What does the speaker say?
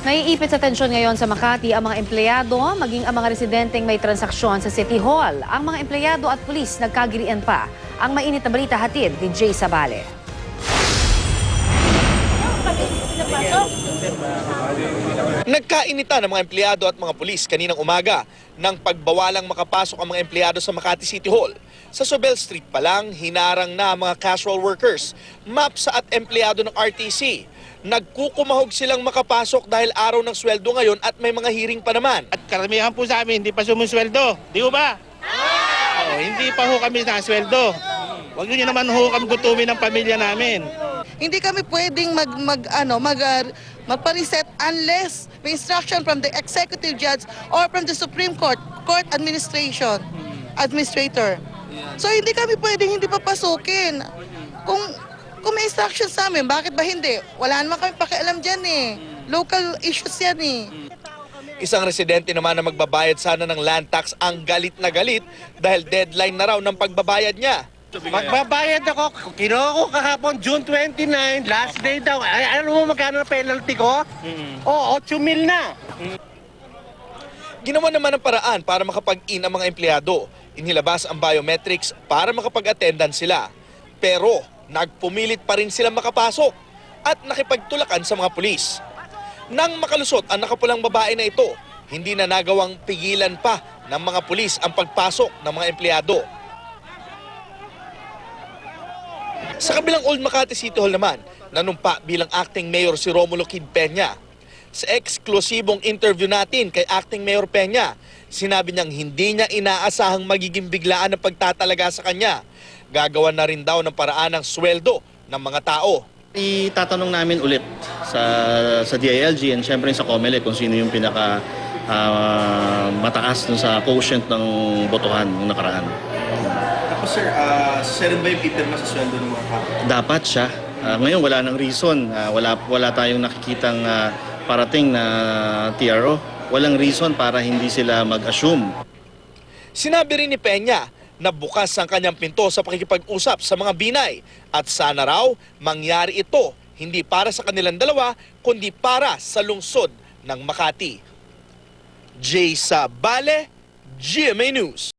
Naiipit sa tensyon ngayon sa Makati ang mga empleyado, maging ang mga residenteng may transaksyon sa City Hall. Ang mga empleyado at pulis nagkagirian pa. Ang mainit na balita hatid ni Jay Sabale. Nagkainitan ang mga empleyado at mga pulis kaninang umaga nang pagbawalang makapasok ang mga empleyado sa Makati City Hall. Sa Sobel Street pa lang, hinarang na mga casual workers, MAPSA at empleyado ng RTC. Nagkukumahog silang makapasok dahil araw ng sweldo ngayon at may mga hearing pa naman. At karamihan po sa amin, hindi pa sumusweldo. Di ba? Oo, hindi pa ho kami nasweldo. Huwag nyo naman ho kami gutumin ng pamilya namin. Hindi kami pwedeng mag, mag ano, mag, uh, magpa-reset unless may instruction from the executive judge or from the Supreme Court, court administration, administrator. So hindi kami pwedeng hindi papasukin. Kung kung may instruction sa amin, bakit ba hindi? Wala naman kami pakialam dyan eh. Local issues yan eh. Isang residente naman na magbabayad sana ng land tax ang galit na galit dahil deadline na raw ng pagbabayad niya. Magbabayad ako. Kinuha ko kahapon, June 29, last day daw. Ay, alam mo magkano na penalty ko? Oo, 8 mil na. Ginawa naman ang paraan para makapag-in ang mga empleyado. Inilabas ang biometrics para makapag-attendance sila. Pero nagpumilit pa rin silang makapasok at nakipagtulakan sa mga pulis. Nang makalusot ang nakapulang babae na ito, hindi na nagawang pigilan pa ng mga pulis ang pagpasok ng mga empleyado. Sa kabilang Old Makati City Hall naman, nanumpa bilang acting mayor si Romulo Kid Peña. Sa eksklusibong interview natin kay acting mayor Peña, sinabi niyang hindi niya inaasahang magiging biglaan ang pagtatalaga sa kanya. Gagawa na rin daw ng paraan ng sweldo ng mga tao. Itatanong namin ulit sa sa DILG and syempre sa COMELEC kung sino yung pinaka ah, mataas dun sa quotient ng botohan ng nakaraan. Tapos sir, uh, rin ba yung pipirma sa sweldo ng mga tao? Dapat siya. Ah, ngayon wala nang reason. Ah, wala wala tayong nakikitang ah, parating na TRO. Walang reason para hindi sila mag-assume Sinabi rin ni Peña na bukas ang kanyang pinto sa pakikipag-usap sa mga binay at sana raw mangyari ito hindi para sa kanilang dalawa kundi para sa lungsod ng Makati. Jay Sabale, GMA News.